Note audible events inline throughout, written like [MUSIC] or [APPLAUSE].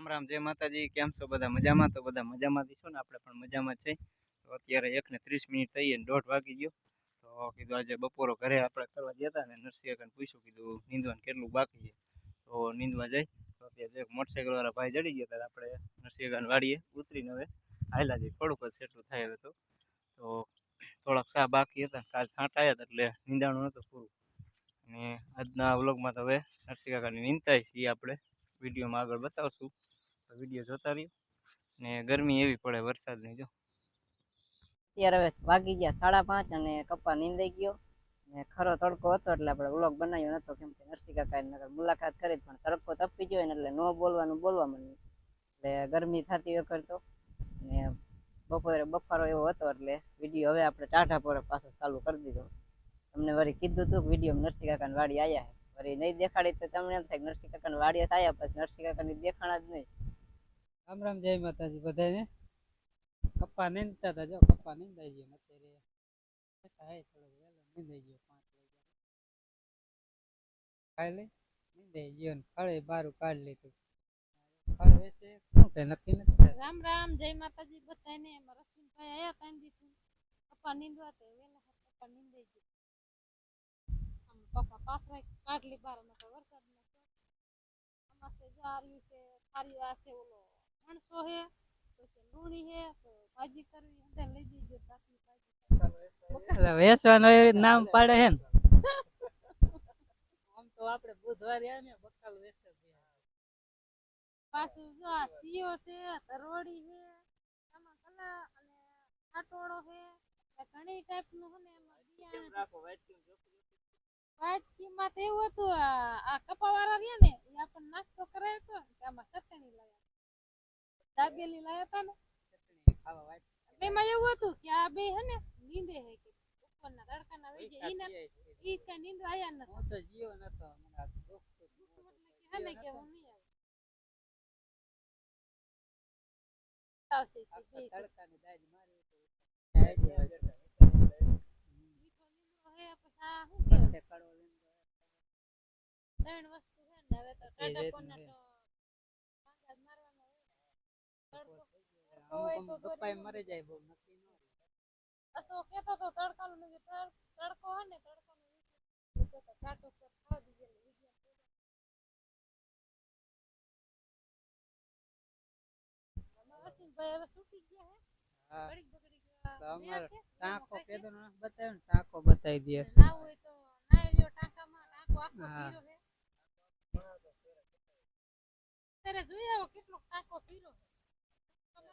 રામ રામ, જય માતાજી, કેમ છો બધા? મજામાં? તો બધા મજામાં છો ને? આપણે પણ મજામાં છે. તો અત્યારે એક ને ત્રીસ મિનિટ થઈ અને દોઢ વાગી ગયો. તો કીધું આજે બપોરો ઘરે આપણે કરવા ગયા હતા ને, નરસિંહ કાકાને પૂછ્યું, કીધું, નીંદવાનું કેટલું બાકી છે? તો નીંદવા જાય. તો અત્યારે એક મોટરસાઇકલ વાળા ભાઈ ચડી ગયા હતા, આપણે નરસિંહ વાળીએ ઉતરીને હવે આવેલા જઈએ થોડુંક જ સેટલું થાય હવે તો. તો થોડાક સા બાકી હતા. કાલ છાંટ આવ્યા હતા એટલે નીંદાણું નહોતું પૂરું. અને આજના વ્લોગમાં તો હવે નરસિંહ કાકાની નીંદતા છીએ આપણે વિડીયોમાં આગળ બતાવશું. તો જોતા રહ્યો. ને ગરમી એવી પડે વરસાદની જો. અત્યારે હવે વાગી ગયા સાડા પાંચ અને કપ્પા નીંદાઈ ગયો. ને ખરો તડકો હતો એટલે આપણે વ્લોગ બનાવ્યો નતો. કેમ કે નરસિંહ કાકાએ નગર મુલાકાત કરી પણ તડકો તપી ગયો ને એટલે ન બોલવાનું બોલવા માંડ્યું. એટલે ગરમી થતી વખત તો. ને બપોરે બફારો એવો હતો એટલે વીડિયો હવે આપણે ટાઢા પર પાછો ચાલુ કરી દીધો. તમને વળી કીધું હતું કે વીડિયો નરસિંહ કાકાની વાડી આવ્યા વળી નહીં દેખાડી તો તમને એમ થાય કે નરસિંહ કાકાની વાડી આવ્યા પછી નરસિંહ કાકાની દેખાણા જ નહીં. રામ રામ, જય માતાજી બધાને કપ્પા નીંદતા હતા જો કપ્પા નીંદાઈ ગયો અત્યારે. થાય થોડો વહેલો નીંદાઈ ગયો, પાંચ વાગ્યા. ખાઈ લઈ, નીંદાઈ ગયો ને ખળે બારું કાઢી લીધું. ખળ વેચે, શું કઈ નક્કી નથી. રામ રામ, જય માતાજી બધાને એમાં રશ્મિનભાઈ આયા ત્રણ દીધું. કપ્પા નીંદવા તો વહેલા કપ્પા કપા નીંદાઈ ગયો. આમ પાછા પાથરા કાઢલી બારમાં વરસાદમાં અમાસે જો આ છે સારી વાત છે, ઓલો મણસો હે પછી લૂણી હે તો ભાજી કરવી હંધે લઈ જઈજો બાકી ભાજી એ નામ પાડે હે ને. [LAUGHS] આમ તો આપણે બુધવારે ને બકાલ વેચે છે. પાછું જો આ સીઓ છે તરોડી છે આમાં કલા અને ખાટોળો છે ઘણી ટાઈપનું છે ને એમાં બિયારણ વાટકીમાં તો એવું હતું આ આ કપાવાળા રહ્યા ને એ આપણને નાસ્તો કરાયો હતો કે આમાં લાવ્યા દાબેલી લાવ્યા હતા ને? ચટણી ખાવા વાટ એટલે એમાં એવું હતું કે આ બે હે ને નીંદે હે કે ઉપરના તડકાના વહી જાય ઈને ઈ કઈ નીંદવા આયા નથી હું તો જીવો નતો મને આ દુઃખ તો એટલે કે હે ને કે હું નહીં આવું. આવશે કે આખા બે. તડકાની દાજ મારી તો આઈડિયા હોય. મીઠો લીમડો હે પછી આ શું કહેવાય? તે કડવો લીમડો હે. ત્રણ વસ્તુ છે ને હવે તો ટાટા રીતનું કોના હે. તો પાંદડા જ મારવાનો હોય તડકો અમુક અમુક ગપ્પાએ મરી જાય બહુ નક્કી ન હોય. અસો કેતો તો તડકાનું મેં કીધું તડ- તડકો હે ને તડકાનો વીડિયો તો કાટો પર ખાવા દીજે ને વીડિયો અસીનભાઈ હવે છૂટી ગયા હા હે ઘડીક બગડી ગયા તો અમારે બે છે, ટાંકો એમાં કેદો ખાઈ ન બતાવ્યો ને ટાંકો બતાવી દે જાય. નાવું હોય તો નાઈ લ્યો ટાંકામાં ટાંકો આખો હા. પીરો હે ત્યારે જોઈ આવો કેટલો ટાંકો પીરો હે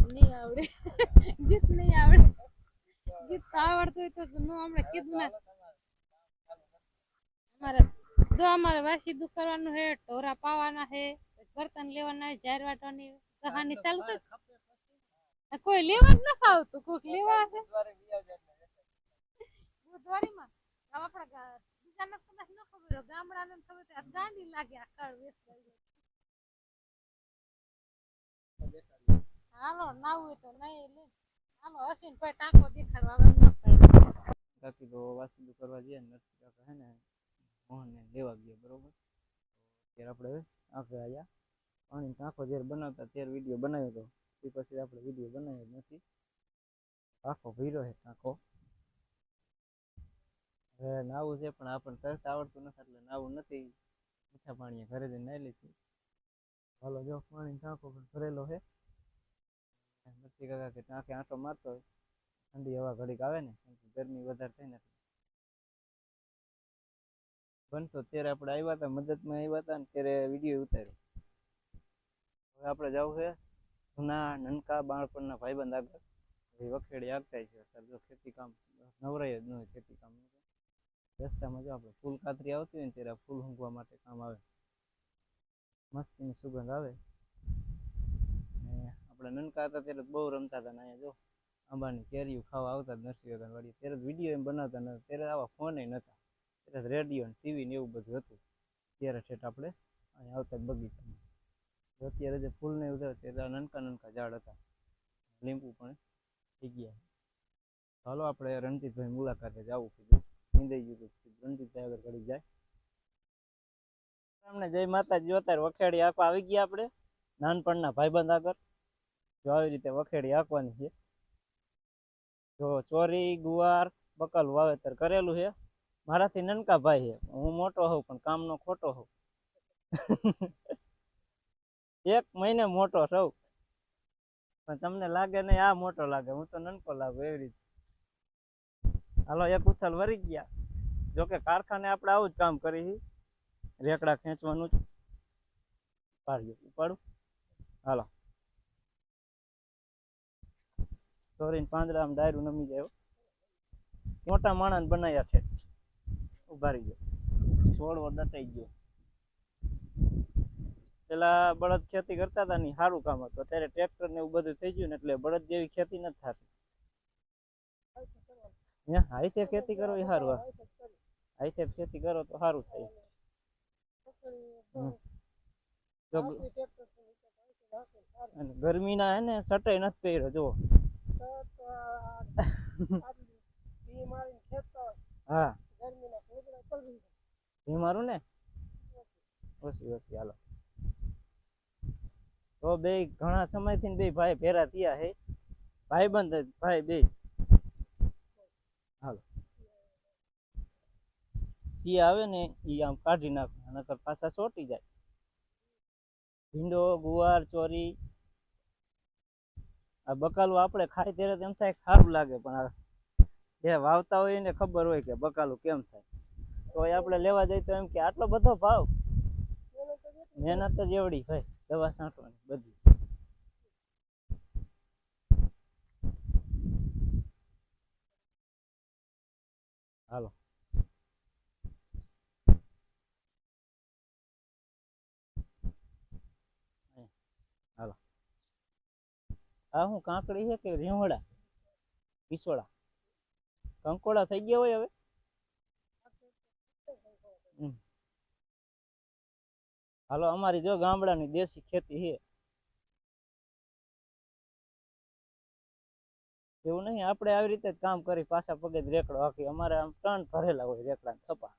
નહીં આવડે ગીત નહીં આવડે ગીત તો આવડતું હોય તો નો હમણાં કીધું ના અમારે જો અમારે વાસીદું કરવાનું હે ઢોરા પાવાના હે બર્તન લેવાના હે જાહેર વાટવાની કહાની ચાલુ કર આ કોઈ લેવા જ નથી આવતું કોઈક લેવા હશે બુધવારીમાં હવે આપણા ગા- બીજાને કદાચ ન ખબર હોય ગામડાને ખબર હોય તો આ ગાંડી લાગે આ કાળ વેચવા જાય. હાલો, નાવું તો નહીં લે. હાલો, હસીને ભાઈ ટાંકો દેખાડવા હવે ન પાડી. બાકી તો વાસીદું કરવા જઈએ ને, નરસિંહ કાકા હે ને મોહનને લેવા ગયા, બરોબર? તો ત્યારે આપણે આખે આવ્યા પાણી ટાંકો જ્યારે બનાવતા, ત્યારે વીડિયો બનાવ્યો હતો એ પછી આપણે વીડિયો બનાવ્યો નથી. આખો ભીરો છે ટાંકો. નાવું છે, પણ આપણને તરત આવડતું નથી, એટલે નાવું નથી. મીઠા પાણીએ ઘરે જઈને નાઈ લઈશું. હાલો જો પાણી ટાંકો પણ ભરેલો છે નરસિંહ કાકા કે ટાંકે આંટો મારતો હોય ઠંડી હવા ઘડીક આવે ને ગરમી વધારે થઈ નથી. બનતો ત્યારે આપણે આવ્યા હતા મદદમાં આવ્યા હતા ને ત્યારે વીડિયો ઉતાર્યો હવે આપણે જવું છે જૂના નનકા બાળપણના ભાઈબંધ આગળ એ વખેડી આગતા છે અત્યારે જો ખેતી કામ નવરાય જ ન હોય ખેતી કામ રસ્તામાં જો આપણે ફૂલ કાતરી આવતી હોય ને ત્યારે ફૂલ ઊંઘવા માટે કામ આવે મસ્તીની સુગંધ આવે. ને આપણે નનકા હતા ત્યારે બહુ રમતા હતા ને અહીંયા જો. આંબાની કેરીઓ ખાવા આવતા જ નરસિંહ વાળી ત્યારે વીડિયો એમ બનાવતા નતા ત્યારે આવા ફોન નહોતા ત્યારે રેડિયો ને ટીવી ને એવું બધું હતું. ત્યારે છેટ આપણે અહીંયા આવતા જ બગીચામાં. અત્યારે જે ફૂલ ને ઉધર ત્યારે નનકા નનકા ઝાડ હતા. લીંબુ પણ થઈ ગયા. ચાલો આપણે રણજીતભાઈ મુલાકાતે જવું કીધું. નીંદાઈ ગયું હતું રણજીતભાઈ આગળ ઘડી જાય. અમને જય માતાજી અત્યારે વખેડી આંકવા આવી ગયા આપણે, નાનપણના ભાઈબંધ આગળ. જો આવી રીતે વખેડી આંકવાની છે. જો ચોરી, ગુવાર, બકલ વાવેતર કરેલું છે. મારાથી નનકા ભાઈ છે. હું મોટો હોઉં પણ કામનો ખોટો હોઉં. એક મહિને મોટો સૌ પણ તમને લાગે નહીં, આ મોટો લાગે. હું તો નનકો લાગુ એવી રીતે. હાલો, એક ઉથલ વરી ગયા. જોકે કારખાને આપણે આવું જ કામ કરી. રેકડા ખેંચવાનું જ. ઉપાડ્યું ઉપાડું? હાલો. સોરીને આમ ડાયરું નમી જાય મોટા માણસ બનાવ્યા છે. ઊભા ગયો. છોડવો દટાઈ ગયો. પેલા બળદ ખેતી કરતા હતા ને સારું કામ હતું. અત્યારે ટ્રેક્ટર ને એવું બધું થઈ ગયું ને એટલે બળદ જેવી ખેતી નથી થતી. હાઈથે ખેતી કરો એ સારું હાઈથે ખેતી કરો તો સારું થાય. ગરમીના હે ને સટાઈ નથી પહેર્યો જો હા. મારું ને? ઓછી ઓછી હાલો. તો બે ઘણા સમયથી બે ભાઈ ભેરા થયા હે. ભાઈબંધ બંધ ભાઈ બે. હાલો. સી આવે ને એ આમ કાઢી નાખે, નકર પાછા સોટી જાય. ભીંડો, ગુવાર, ચોરી, આ બકાલું આપણે ખાય ત્યારે એમ થાય કે લાગે, પણ જે વાવતા હોય એને ખબર હોય કે બકાલું કેમ થાય. તો આપણે લેવા જઈએ તો એમ કે આટલો બધો ભાવ? મહેનત જ એવડી હોય, દવા છાંટવાની બધી. હાલો. આ હું કાંકડી છે કે રીંવડા? વિસોડા કંકોડા થઈ ગયા હોય હવે. હાલો, અમારી જો ગામડાની દેશી ખેતી છે. એવું નહીં, આપણે આવી રીતે જ કામ કરી પાછા પગે જ રેકડો હાકી અમારે આમ ટન ભરેલા હોય રેકડા થપા.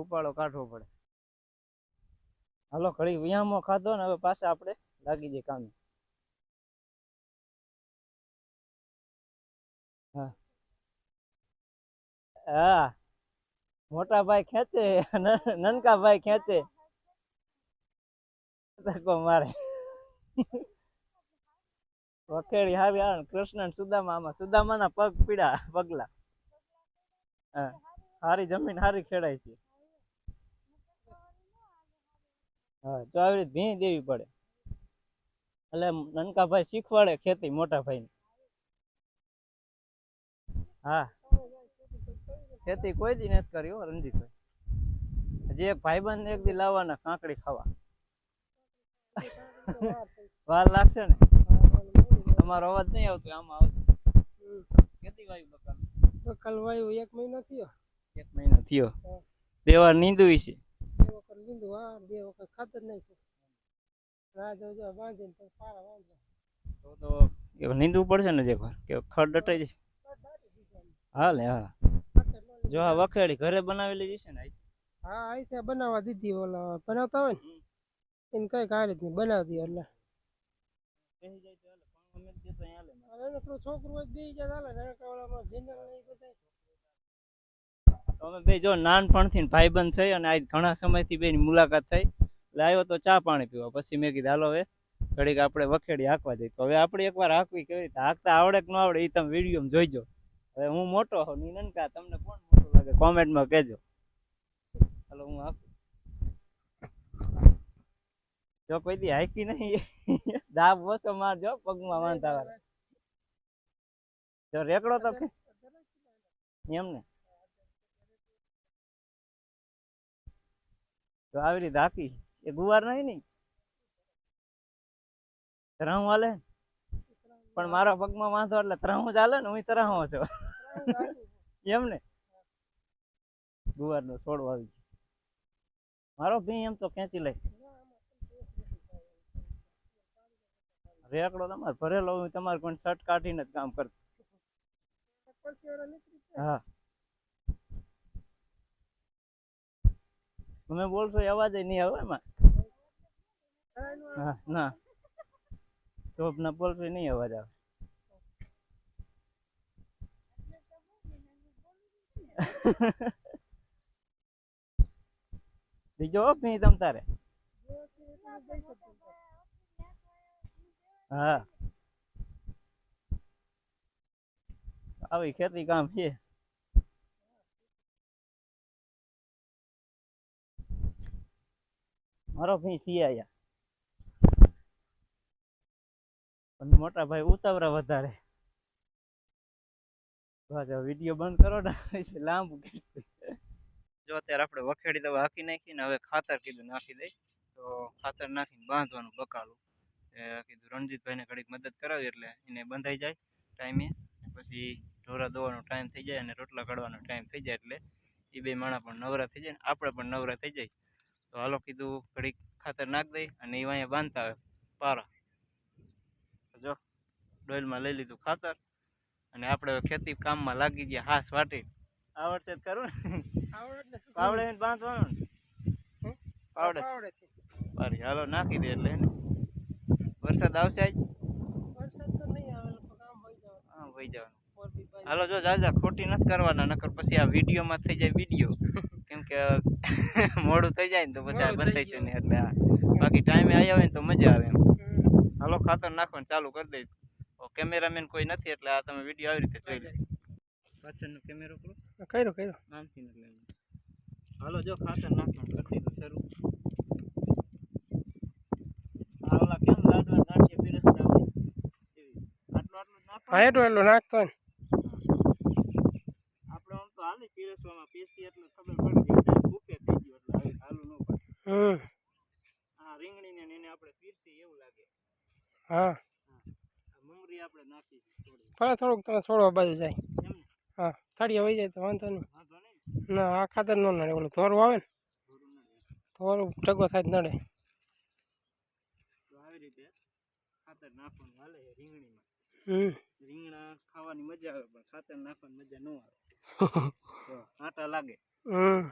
ઉપાડો કાઢવો પડે. હાલો, ઘડી વ્યામો ખાધો ને હવે પાછા આપણે લાગી જાય કામે. હા. મોટા ભાઈ ખેંચે નનકા ભાઈ ખેંચે. મારે. વખેડી હારી આવે કૃષ્ણ સુદામા આમાં. સુદામાના પગ પીડા પગલા. હારી જમીન હારી ખેડાય છે. હા તો આવી રીતે ભીણી દેવી પડે. એટલે નનકા ભાઈ શીખવાડે ખેતી મોટા ભાઈ હા. ખેતી કોઈ દી નથી કરી હો રણજીતભાઈ જે ભાઈબંધ એક દી લાવવાના કાંકડી ખાવા. વાર લાગશે ને? તમારો અવાજ નહીં આવતો આમાં આવશે ખેતી વાયુ બકાલ? બકાલ વાયુ એક મહિનો થયો. એક મહિનો થયો. બે વાર નીંદવી છે. બે વખત હા બે વખત ખાતર નાખ્યું રાહ જોજો પછી પારા વાંધો તો તો એ નીંદવું પડશે ને જે વાર? કે ખડ દટાઈ જશે? હાલે હા જો આ વખેડી ઘરે બનાવેલી જશે ને. હા આઈ બનાવવા દીધી ઓલા બનાવતા હોય ને એને કઈ કાંઈ નહીં બનાવતી એટલે. તો તે તો છોકરું હોય બે જાય હાલે ને ઓલામાં જીંદલ ને એ બધા તો અમે બે જો નાનપણથી ભાઈબંધ થઈ અને આજ ઘણા સમયથી બેની મુલાકાત થઈ એટલે તો ચા પાણી પીવા. પછી મેં કીધું, હાલો હવે, ઘડીક આપણે વખેડી હાંકવા જઈએ. તો હવે આપણે એકવાર હાંકવી કેવી રીતે? હાંકતા આવડે કે ન આવડે એ તમે વિડીયોમાં જોઈજો. હવે હું મોટો હોઉં ની તમને કોણ મોટું લાગે કોમેન્ટમાં કહેજો. હાલો, હું હાંકું. જો કોઈ દી હાંકી નહીં, દાબ ઓછો મારજો પગમાં વાંધા આવે જો રેકડો તો એમ ને. તો આવી રીતે હાકી. એ ગુવાર નહીં ને? તરાહું હાલે? પણ મારા પગમાં વાંધો એટલે ત્રણ ચાલે ને હું ત્રણ છું. એમ ને? ગુવારનો નો છોડ વાવી મારો ભી એમ તો ખેંચી લઈશ રેકડો તમારે ભરેલો હું તમારે કોઈ શર્ટ કાઢીને જ કામ કરતો હા. તમે બોલશો અવાજ નહીં આવે એમાં? હા, ના. ચોપ ના પોલ્ટ્રી નહીં અવાજ આવે. બીજો ભી તમ તારે? હા. આવી ખેતી કામ છે. મારો ભી સિયાયા પણ મોટા ભાઈ ઉતાવળા વધારે. વીડિયો બંધ કરો ને લાંબુ જો અત્યારે આપણે વખેડી દવા હાકી નાખીને હવે ખાતર કીધું, નાખી દઈ. તો ખાતર નાખીને બાંધવાનું બકાલું. એ કીધું, રણજીતભાઈને ઘડીક મદદ કરાવી એટલે એને બંધાઈ જાય ટાઈમે. પછી ઢોરા દોવાનો ટાઈમ થઈ જાય અને રોટલા કાઢવાનો ટાઈમ થઈ જાય એટલે એ બે માણા પણ નવરા થઈ જાય ને આપણે પણ નવરા થઈ જાય. તો હાલો કીધું, ઘડીક ખાતર નાખ દઈ અને એ અહીંયા બાંધતા આવે. પારા. ડોલમાં લઈ લીધું ખાતર અને આપણે ખેતી કામમાં લાગી ગયા હાસ વાટી આવડશે જ કરું ને? પાવડે બાંધવાનું ને? પાવડે. સારી હાલો નાખી દે એટલે વરસાદ આવશે આજ? હા વહી જવાનું. હાલો જો જાજા ખોટી નથી કરવાના નકર પછી આ વિડીયોમાં થઈ જાય વીડિયો. [LAUGHS] કેમ કે મોડું થઈ જાય ને તો પછી આ બંધ થઈ છે ને એટલે બાકી ટાઈમે આવ્યા હોય ને તો મજા આવે એમ. હાલો ખાતર નાખવાનું ચાલુ કરી દઈ કેમેરામેન કોઈ નથી એટલે આ તમે વીડિયો આવી રીતે જોઈ લો. પાછળનો કેમેરો કરો કર્યો કર્યો. નામથી નથી હાલો જો ખાતર નાખવાનું કરી દીધું શરૂ. આ ઓલા કેમ લાડવા ગાંઠિયા પીરસતા હોય એવી. આટલું આટલું નાખો હા એટલું એટલું નાખતો ને. આપણે આમ તો હાલી પીરસવામાં પીસી એટલે ખબર પડી ભૂખે થઈ ગયું એટલે હાલું ન પડે. હમ. આ રીંગણીને એને આપણે પીરસી એવું લાગે. હા. આ આપણે નાખી થોડી ભલે થોડુંક તમે છોડવા બાજુ જાય. હા થાળી વહી જાય તો વાંધો નહીં. ના આ ખાતર ન નડે ઓલું થોરું આવે ને? થોરું ટગો થાય નડે. આવી રીતે ખાતર નાખવાનું હાલે રીંગણીમાં. રીંગણા ખાવાની મજા આવે પણ ખાતર નાખવાની મજા ન આવે. [LAUGHS] આટા લાગે. હમ.